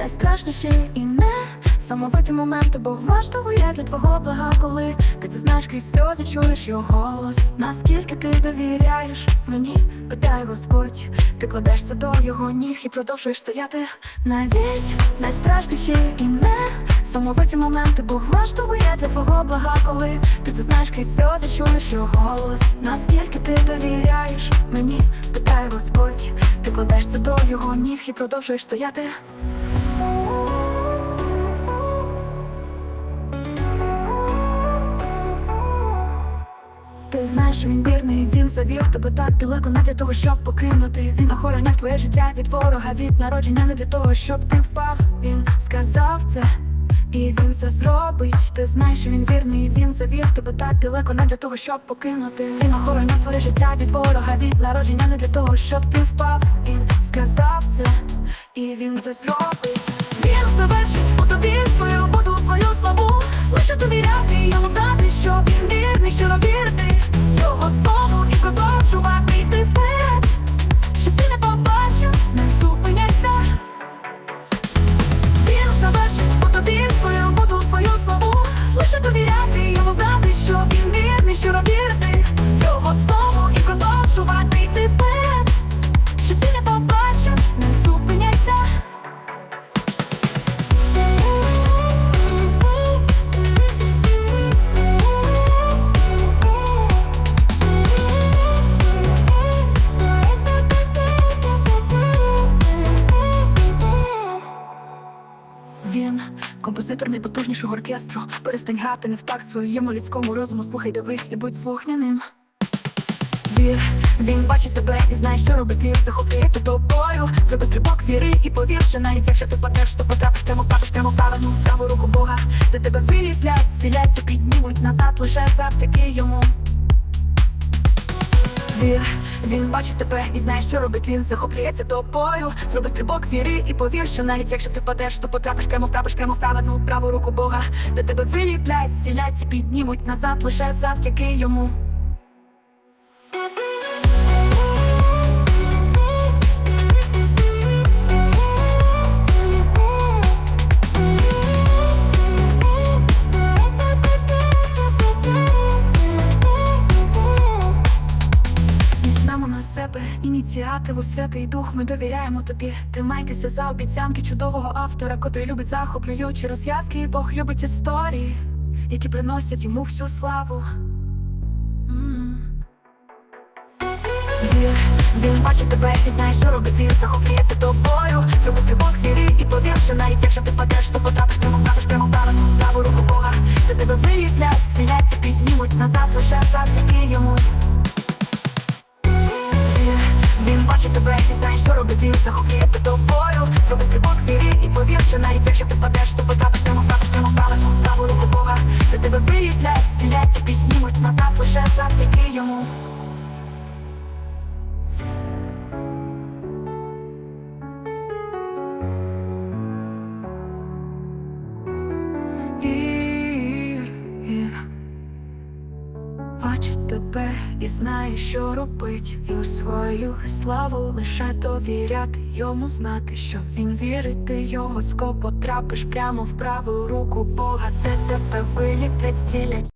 найстрашніші і не самовиті моменти, Бог влаштовує для твого блага, коли ти це знаєш крізь сльози, чуєш його голос. Наскільки ти довіряєш мені, питає Господь, ти кладеш це до його ніг і продовжуєш стояти навіть найстрашніші і не самовиті моменти, Бог влаштовує для твого блага, коли ти це знаєш крізь сльози, чуєш його голос. Наскільки ти довіряєш мені, питає Господь, ти кладеш це до його ніг і продовжуєш стояти. Знаєш, він вірний, він завів тебе так далеко не для того, щоб покинути. Він охороняв твоє життя від ворога, від народження не для того, щоб ти впав. Він сказав це, і він це зробить. Ти знаєш, що він вірний, він завів тебе так далеко не для того, щоб покинути. Він охороняв твоє життя від ворога, від народження не для того, щоб ти впав. Він сказав це, і він це зробить. Він завершить у тобі свою роботу, свою славу. Лише довіряти йому знати, композитор найпотужнішого оркестру. Перестань грати не в такт своєму людському розуму. Слухай, дивись і будь слухняним. Вір, він бачить тебе і знає, що робить вір, захоплюється тобою. Зроби стрибок віри і повір, що навіть якщо ти падеш, то потрапиш прямо впадеш прямо правильну праву руку Бога, де тебе виліплять, зціляться, піднімуть назад лише завдяки йому. Вір, він бачить тебе і знає, що робить він, захоплюється тобою. Зроби стрибок віри і повір, що навіть якщо ти впадеш, то потрапиш прямо втрапиш прямо в праведну праву руку Бога, де тебе виліплять, зціляться, піднімуть назад лише завдяки йому. Себе ініціативу, святий дух, ми довіряємо тобі. Тримайтеся за обіцянки чудового автора, котрий любить захоплюючі розв'язки. і Бог любить історії, які приносять йому всю славу. Він бачить тебе і знає, що робить він, захоплюється тобою. Зроби стрибок віри і повір, що навіть якщо ти захоплюється тобою. Зроби стрибок вірі і повір, що навіть якщо ти падеш, то потрапиш прямо правиш, прямо в правильну праву руку Бога. Де тебе виліплять, зціляться, тебе і знає, що робить. У свою славу лише довіряти йому знати, що він вірить, ти його скопо потрапиш прямо в праву руку Бога, де тебе виліплять, зцілять